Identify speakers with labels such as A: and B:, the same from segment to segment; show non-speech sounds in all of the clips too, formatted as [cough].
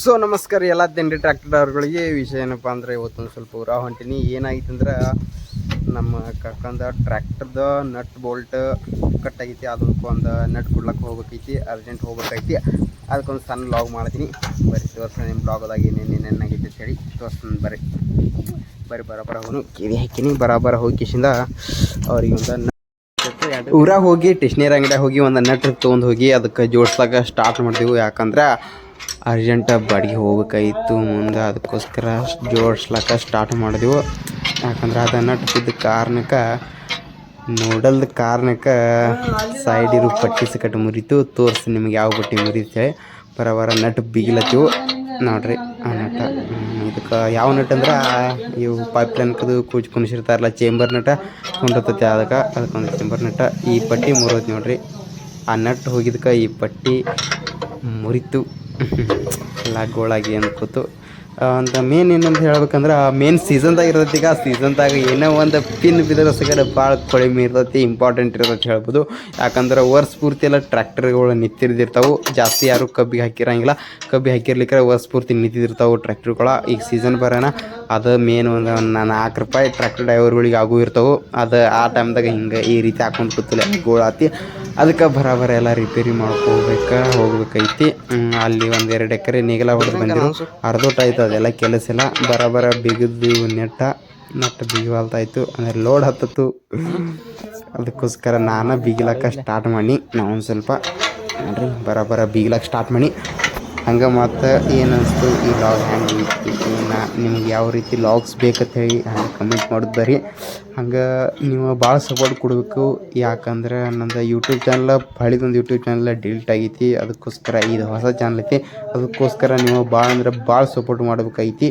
A: So ನಮಸ್ಕಾರ ಎಲ್ಲ ತಿಂಡಿ ಟ್ರ್ಯಾಕ್ಟರ್ಗಳಿಗೆ ವಿಷಯ ಏನಪ್ಪ ಅಂದ್ರೆ ಇವತ್ತೊಂದು ಸ್ವಲ್ಪ ಊರ ಹೊಂಟೀನಿ. ಏನಾಗಿತ್ತು ಅಂದ್ರೆ ನಮ್ಮ ಕರ್ಕಂದ ಟ್ರ್ಯಾಕ್ಟರ್ದ ನಟ್ ಬೋಲ್ಟ್ ಕಟ್ ಆಗೈತಿ. ಅದಕ್ಕೆ ಒಂದು ನಟ್ ಕೊಡ್ಲಕ್ಕೆ ಹೋಗ್ಬೇಕೈತಿ ಅರ್ಜೆಂಟ್ ಹೋಗ್ಬೇಕೈತಿ. ಅದಕ್ಕೊಂದು ಸಣ್ಣ ಲಾಗ್ ಮಾಡ್ತೀನಿ. ಬರೀ ತೋರ್ಸ ನಿಮ್ಮ ಬ್ಲಾಗ್ದಾಗ ಏನೇನು ಏನೇನಾಗೈತಿ ಅಂತ ಹೇಳಿ. ತೋರಿಸ್ತೀನಿ ಬರ್ರಿ. ಬರೀ ಬರೋಬರ ಹೋಗಿ ಕಿವಿ ಹಾಕಿನಿ ಬರೋಬರ ಹೋಗಿ ಕಿಶಿಂದ ಅವ್ರಿಗೆ ಒಂದು ಊರಾಗ ಹೋಗಿ ಟೇಷ್ನರಿ ಅಂಗಡಿಯಾಗ ಹೋಗಿ ಒಂದು ನೆಟ್ರಿಗೆ ತೊಗೊಂಡು ಹೋಗಿ ಅದಕ್ಕೆ ಜೋಡಿಸ್ದಾಗ ಸ್ಟಾರ್ಟ್ ಮಾಡಿದೆವು ಯಾಕಂದ್ರೆ ಅರ್ಜೆಂಟ ಬಾಡಿಗೆ ಹೋಗ್ಬೇಕಾಗಿತ್ತು ಮುಂದೆ. ಅದಕ್ಕೋಸ್ಕರ ಜೋಡಿಸ್ಲಾಕ ಸ್ಟಾರ್ಟ್ ಮಾಡಿದೆವು. ಯಾಕಂದ್ರೆ ಅದು ನಟ್ ಇದ್ದ ಕಾರಣಕ್ಕೆ, ನೋಡಲ್ದ ಕಾರಣಕ್ಕೆ ಸೈಡ್ ಇರೋ ಪಟ್ಟಿ ಸಿಕ್ಕಟ್ಟು ಮುರಿತು. ತೋರಿಸಿ ನಿಮ್ಗೆ ಯಾವ ಪಟ್ಟಿ ಮುರಿತೆ ಬರ ನಟ್ ಬಿಗಿಲತ್ತೀವು. ನೋಡ್ರಿ, ಆ ನಟ. ಇದಕ್ಕೆ ಯಾವ ನಟ ಅಂದ್ರೆ, ಇವು ಪೈಪ್ ಲೈನ್ ಕದು ಕೂಜ್ ಕುಣಿಸಿರ್ತಾರಲ್ಲ ಚೇಂಬರ್ ನಟ ಕೊಂಡಿರ್ತೈತಿ ಅದಕ್ಕೆ ಅದಕ್ಕೊಂದು ಚೇಂಬರ್ ನಟ. ಈ ಪಟ್ಟಿ ಮುರೋದು ನೋಡ್ರಿ, ಆ ನಟ್ ಹೋಗಿದ್ಕೆ ಈ ಪಟ್ಟಿ ಮುರಿತು. [laughs] ಎಲ್ಲ ಗೋಳಾಗಿ ಅನ್ಕೋತು ಅಂತ ಮೇನ್ ಏನಂತ ಹೇಳ್ಬೇಕಂದ್ರೆ ಮೇನ್ ಸೀಸನ್ದಾಗ ಇರ್ತೈತಿ ಈಗ ಸೀಸನ್ದಾಗ ಏನೋ ಒಂದು ಪಿನ್ ಬಿದ್ದರೆ ಸಗಡೆ ಭಾಳ ಕೊಳಿಮೆ ಇರ್ತೈತಿ ಇಂಪಾರ್ಟೆಂಟ್ ಇರ್ತೈತಿ ಹೇಳ್ಬೋದು. ಯಾಕಂದ್ರೆ ವರ್ಷ ಪೂರ್ತಿ ಎಲ್ಲ ಟ್ರ್ಯಾಕ್ಟರ್ಗಳು ನಿಂತಿರ್ದಿರ್ತಾವೆ, ಜಾಸ್ತಿ ಯಾರು ಕಬ್ಬಿಗೆ ಹಾಕಿರಂಗಿಲ್ಲ. ಕಬ್ಬಿ ಹಾಕಿರ್ಲಿಕ್ಕೆ ವರ್ಷ ಪೂರ್ತಿ ನಿಂತಿರ್ತಾವೆ ಟ್ರ್ಯಾಕ್ಟರ್ಗಳ ಈಗ ಸೀಸನ್ ಬರೋಣ, ಅದು ಮೇನ್ ಒಂದು ನಾಲ್ಕು ರೂಪಾಯಿ ಟ್ರ್ಯಾಕ್ಟರ್ ಡ್ರೈವರ್ಗಳಿಗೆ ಆಗು ಇರ್ತಾವೆ. ಅದು ಆ ಟೈಮ್ದಾಗ ಹಿಂಗೆ ಈ ರೀತಿ ಹಾಕೊಂಡು ಕೂತಿಲ್ಲ, ಗೋಳಾತಿ. ಅದಕ್ಕೆ ಬರಾಬರ ಎಲ್ಲ ರಿಪೇರಿ ಮಾಡ್ಕೋಬೇಕು ಹೋಗ್ಬೇಕೈತಿ. ಅಲ್ಲಿ ಒಂದು ಎರಡು ಎಕರೆ ನೇಗಿಲ ಹೊಡೆದು ಬಂದಿರು. ಅರ್ಧೋಟ ಆಯ್ತು ಅದೆಲ್ಲ ಕೆಲಸ ಇಲ್ಲ. ಬರಾಬರ ಬಿಗಿದು ನೆಟ್ಟ ನೆಟ್ಟ ಬಿಗಿವಾಲ್ತಾಯ್ತು. ಅಂದರೆ ಲೋಡ್ ಹತ್ತತ್ತು. ಅದಕ್ಕೋಸ್ಕರ ನಾನು ಬಿಗಿಲಕ್ಕ ಸ್ಟಾರ್ಟ್ ಮಾಡಿ. ನಾನು ಒಂದು ಸ್ವಲ್ಪ ನೋಡ್ರಿ ಬರಾಬರ ಬಿಗಿಲಕ್ಕೆ ಸ್ಟಾರ್ಟ್ ಮಾಡಿ. ಹಂಗೆ ಮತ್ತು ಏನು ಅನಿಸ್ತು ಈ ಲಾಗ್ ಹ್ಯಾಂಗೆ ಐತಿ ಏನು ನಿಮ್ಗೆ ಯಾವ ರೀತಿ ಲಾಗ್ಸ್ ಬೇಕಂತ ಹೇಳಿ ಹಂಗೆ ಕಮೆಂಟ್ ಮಾಡೋದು ಬರ್ರಿ. ಹಂಗೆ ನೀವು ಭಾಳ ಸಪೋರ್ಟ್ ಕೊಡಬೇಕು. ಯಾಕಂದ್ರೆ ನಂದು ಯೂಟ್ಯೂಬ್ ಚಾನಲ್ ಹಳಿದೊಂದು ಯೂಟ್ಯೂಬ್ ಚಾನಲ್ ಡಿಲೀಟ್ ಆಗೈತಿ. ಅದಕ್ಕೋಸ್ಕರ ಇದು ಹೊಸ ಚಾನಲ್ ಐತಿ. ಅದಕ್ಕೋಸ್ಕರ ನೀವು ಭಾಳ ಅಂದ್ರೆ ಭಾಳ ಸಪೋರ್ಟ್ ಮಾಡ್ಬೇಕೈತಿ.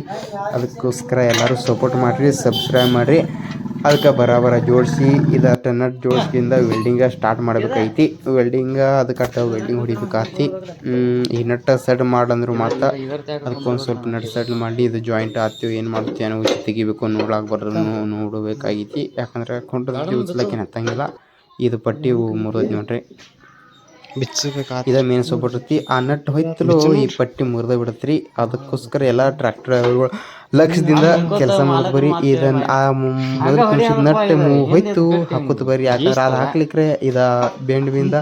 A: ಅದಕ್ಕೋಸ್ಕರ ಎಲ್ಲರೂ ಸಪೋರ್ಟ್ ಮಾಡಿರಿ ಸಬ್ಸ್ಕ್ರೈಬ್ ಮಾಡಿರಿ. ಅದಕ್ಕೆ ಬರಾಬರ ಜೋಡಿಸಿ, ಇದು ನಟ್ ಜೋಡಿಸಿಂದ ವೆಲ್ಡಿಂಗ ಸ್ಟಾರ್ಟ್ ಮಾಡ್ಬೇಕೈತಿ. ವೆಲ್ಡಿಂಗ ಅದಕ್ಕೆ ವೆಲ್ಡಿಂಗ್ ಹೊಡಿಬೇಕಾತಿ ಈ ನಟ್ಟ ಸೆಟ್ ಮಾಡಂದ್ರು ಮಾತ್ರ ಅದಕ್ಕೊಂದು ಸ್ವಲ್ಪ ನಟ್ ಸೆಟ್ ಮಾಡಿ ಇದು ಜಾಯಿಂಟ್ ಆತೀವಿ ಏನು ಮಾಡ್ತೀವಿ ಅನ್ನೋ ವಿಷಯ ತೆಗಿಬೇಕು ಬರೋದನ್ನು ನೋಡಬೇಕಾಗಿತಿ. ಯಾಕಂದ್ರೆ ಕೊಂಡ್ರೆ ಉಚ್ಲಕ್ಕೆ ಹತ್ತಂಗಿಲ್ಲ. ಇದು ಪಟ್ಟಿ ಮುರಿದ್ ನೋಡ್ರಿ. ಇದ ಮೇನ್ ಐತಿ. ಆ ನಟ್ ಹೋಯ್ತು ಈ ಪಟ್ಟಿ ಮುರಿದ ಬಿಡತ್ರಿ. ಅದಕ್ಕೋಸ್ಕರ ಎಲ್ಲಾ ಟ್ರ್ಯಾಕ್ಟರ್ ಲಕ್ಷದಿಂದ ಕೆಲಸ ಮಾಡ್ಬರಿ ಇದನ್ನ ಆ ಮೊದಲು ಕುಣಿಸಿದ ನಟ್ ಮು- ಹೋಯ್ತು ಹಾಕೋತ ಬರ್ರಿ ಯಾಕಂದ್ರೆ ಅದು ಹಾಕ್ಲಿಕ್ರೆ ಇದ ಬೆಂಡ್ ಬಿಂದ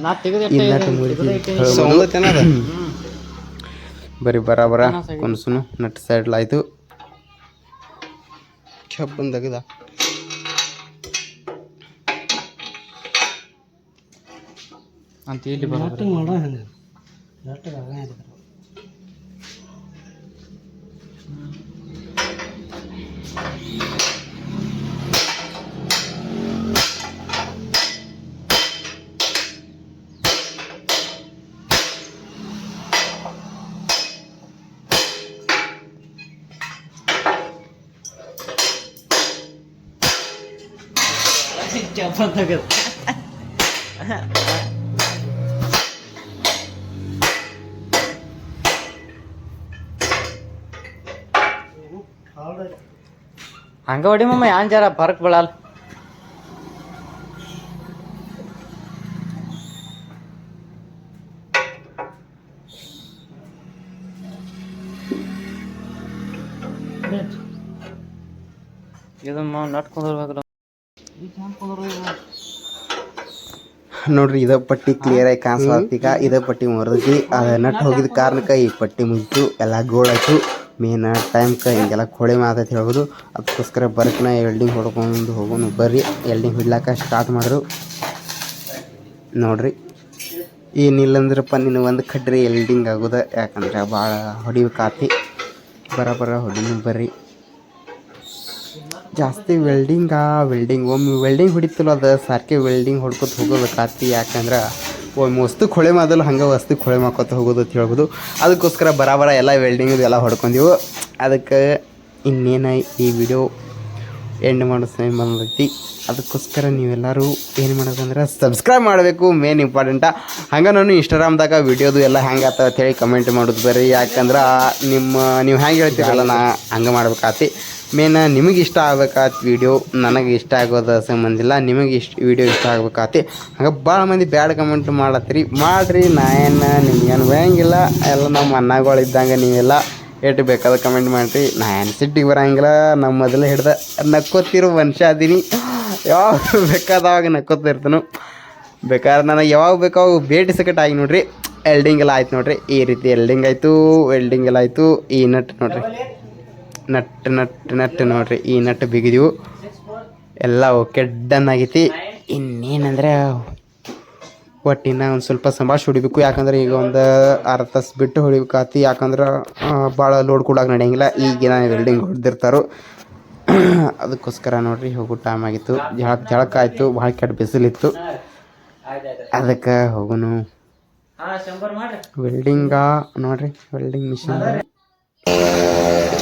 A: ಈ ನಟ್ ಮುರಿದಿ ಬರೀ ಬರಾಬರ ಕುನ್ಸುನು ನಟ್ ಸೈಡ್ ಆಯ್ತು. ಕೆಬ್ಬಂದಗದ
B: ಅಂತ ಇಲ್ಲಿ ಬರೋದು ಹಂಗ ಹೊಡಿ ಮಮ್ಮ ಯಾನ್ ಜರ ಬರಕ್ ಬೀಳಲ್ಲ ಇದಮ್ಮ
A: ನೋಡ್ರಿ, ಇದ ಪಟ್ಟಿ ಕ್ಲಿಯರ್ ಆಗಿ ಕಾಣಿಸ್ಲಾಗ್ತೀಗ ಇದ ಪಟ್ಟಿ ಮುರಿದೈತಿ ಅದ ನಟ್ ಹೋಗಿದ ಕಾರಣಕ್ಕೆ ಈ ಪಟ್ಟಿ ಮುಗಿತು ಎಲ್ಲ ಗೋಳಾಯ್ತು. ಮೇನ್ ಟೈಮ್ಗೆ ಹಿಂಗೆಲ್ಲ ಕೋಳಿ ಮಾತೈತಿ ಹೇಳ್ಬೋದು. ಅದಕ್ಕೋಸ್ಕರ ಬರ್ಕನ ಎಲ್ಡಿಂಗ್ ಹೊಡ್ಕೊಂಡು ಹೋಗೋನು ಬರ್ರಿ ಎಲ್ಡಿಂಗ್ ಹಿಡ್ಲಾಕ ಸ್ಟಾರ್ಟ್ ಮಾಡಿದ್ರು ನೋಡ್ರಿ ಏನಿಲ್ಲಂದ್ರಪ್ಪ ನೀನು ಒಂದು ಕಡ್ರಿ ಎಲ್ಡಿಂಗ್ ಆಗೋದ. ಯಾಕಂದ್ರೆ ಭಾಳ ಹೊಡಿಬೇಕಾತಿ. ಬರಬರ ಹೊಡಿನು ಬರ್ರಿ. ಜಾಸ್ತಿ ವೆಲ್ಡಿಂಗಾ ವೆಲ್ಡಿಂಗ್ ಒಮ್ಮೆ ವೆಲ್ಡಿಂಗ್ ಹೊಡಿತಲ್ಲ ಅದು, ಸಾರ್ಕೆ ವೆಲ್ಡಿಂಗ್ ಹೊಡ್ಕೊತ ಹೋಗೋಬೇಕಾತಿ. ಯಾಕಂದ್ರೆ ಒಮ್ಮೆ ವಸ್ತು ಕೊಳೆ ಮಾಡಲು ಹಂಗೆ ವಸ್ತು ಕೊಳೆ ಮಾಡ್ಕೊತ ಹೋಗೋದು ಅಂತ ಹೇಳ್ಬೋದು. ಅದಕ್ಕೋಸ್ಕರ ಬರಾಬರ ಎಲ್ಲ ವೆಲ್ಡಿಂಗ್ ಎಲ್ಲ ಹೊಡ್ಕೊಂಡೆವು ಅದಕ್ಕೆ ಇನ್ನೇನು ಈ ವಿಡಿಯೋ ಎಂಡ್ ಮಾಡೋ ಸಮಯ ಬಂದೈತಿ ಅದಕ್ಕೋಸ್ಕರ ನೀವೆಲ್ಲರೂ ಏನು ಮಾಡೋದಂದ್ರೆ ಸಬ್ಸ್ಕ್ರೈಬ್ ಮಾಡಬೇಕು ಮೇನ್ ಇಂಪಾರ್ಟೆಂಟ ಹಂಗೆ ನಾನು ಇನ್ಸ್ಟಾಗ್ರಾಮ್ದಾಗ ವಿಡಿಯೋದು ಎಲ್ಲ ಹೆಂಗೆ ಆತ ಅಂತೇಳಿ ಕಮೆಂಟ್ ಮಾಡೋದು ಬರ್ರಿ. ಯಾಕಂದ್ರೆ ನಿಮ್ಮ, ನೀವು ಹೆಂಗೆ ಹೇಳ್ತೀರಲ್ಲ ನಾ ಹಂಗೆ ಮಾಡ್ಬೇಕಾತಿ. ಮೇನ್ ನಿಮಗೆ ಇಷ್ಟ ಆಗ್ಬೇಕಾತ್ ವಿಡಿಯೋ ನನಗೆ ಇಷ್ಟ ಆಗೋದು ಸಂಬಂಧಿಲ್ಲ ನಿಮಗೆ ಇಷ್ಟ ವಿಡಿಯೋ ಇಷ್ಟ ಆಗ್ಬೇಕಾತಿ. ಹಂಗೆ ಭಾಳ ಮಂದಿ ಬ್ಯಾಡ್ ಕಮೆಂಟ್ ಮಾಡತ್ತೀರಿ ಮಾಡಿರಿ ನಾ ಏನು ನಿಮ್ಗೇನು ಬರೋಂಗಿಲ್ಲ. ಎಲ್ಲ ನಮ್ಮ ಅನ್ನಗಳು ಇದ್ದಂಗೆ ನೀವೆಲ್ಲ ಎಷ್ಟು ಬೇಕಾದ ಕಮೆಂಟ್ ಮಾಡಿರಿ. ನಾ ಏನು ಸಿಟ್ಟಿಗೆ ಬರೋಂಗಿಲ್ಲ. ನಮ್ಮ ಮೊದಲು ಹಿಡ್ದ ನಕ್ಕೋತಿರೋ ಮನುಷ್ಯ ಅದೀನಿ. ಯಾವಾಗ ಬೇಕಾದವಾಗ ನಕ್ಕೋತಿರ್ತಾನು ಬೇಕಾದ್ರೆ ನನಗೆ ಯಾವಾಗ ಬೇಕಾವಾಗ ಭೇಟಿ ಸಕಟ್ ಆಗಿ ನೋಡ್ರಿ. ಎಲ್ಡಿಂಗ್ ಎಲ್ಲ ಆಯ್ತು ನೋಡ್ರಿ. ಈ ರೀತಿ ಎಲ್ಡಿಂಗ್ ಆಯಿತು ವೆಲ್ಡಿಂಗ್ ಎಲ್ಲ ಆಯಿತು, ಈ ನಟ್ ನೋಡ್ರಿ. ನಟ್ ನಟ್ ನಟ್ ನೋಡ್ರಿ. ಈ ನಟ್ ಬಿಗಿದೀವು. ಎಲ್ಲ ಓಕೆ ಡನ್ ಆಗೈತಿ. ಇನ್ನೇನಂದ್ರೆ ಒಟ್ಟಿನ ಒಂದು ಸ್ವಲ್ಪ ಸಂಭಾಷ್ ಹೊಡಿಬೇಕು. ಯಾಕಂದ್ರೆ ಈಗ ಒಂದು ಅರ್ಧ ತಾಸು ಬಿಟ್ಟು ಹೊಡಿಬೇಕಾತಿ ಯಾಕಂದ್ರೆ ಭಾಳ ಲೋಡ್ ಕೂಡ ನಡೆಯಂಗಿಲ್ಲ. ಈಗಿನ ವೆಲ್ಡಿಂಗ್ ಹೊಡೆದಿರ್ತಾರೋ. [clears throat] ಅದಕ್ಕೋಸ್ಕರ ನೋಡ್ರಿ ಹೋಗೋ ಟೈಮ್ ಆಗಿತ್ತು. ಜಳಕ್ ಜಳಕ ಆಯಿತು. ಭಾಳ ಕೆಟ್ಟ ಬಿಸಿಲಿತ್ತು. ಅದಕ್ಕೆ ಹೋಗೋನು. ವೆಲ್ಡಿಂಗ ನೋಡ್ರಿ ವೆಲ್ಡಿಂಗ್ ಮಿಷಿನ್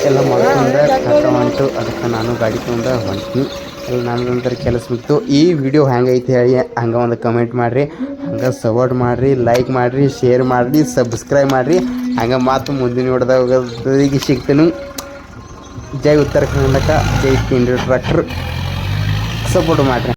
A: ಎಲ್ಲ ಮಾಡ್ಕೊಂಡೆ ಕೆಲಸ ಹೊಂಟು ಅದಕ್ಕೆ ನಾನು ಗಾಡಿ ತೊಗೊಂಡು ಹೊಂಟ್ನಿ. ಎಲ್ಲ ನನ್ನಂತರ ಕೆಲಸ ಬಿತ್ತು. ಈ ವಿಡಿಯೋ ಹೆಂಗೈತೆ ಹೇಳಿ ಹಂಗೆ ಒಂದು ಕಮೆಂಟ್ ಮಾಡಿರಿ. ಹಂಗೆ ಸಪೋರ್ಟ್ ಮಾಡಿರಿ ಲೈಕ್ ಮಾಡಿರಿ ಶೇರ್ ಮಾಡಿರಿ ಸಬ್ಸ್ಕ್ರೈಬ್ ಮಾಡಿರಿ. ಹಂಗೆ ಮಾತು ಮುಂದಿನ ಹೊಡೆದಾಗ ಸಿಗ್ತೀನಿ. ಜೈ ಉತ್ತರ ಕರ್ನಾಟಕ ಜೈ ಕೇಂದ್ರ ಟ್ರ್ಯಾಕ್ಟ್ರ್. ಸಪೋರ್ಟ್ ಮಾಡಿರಿ.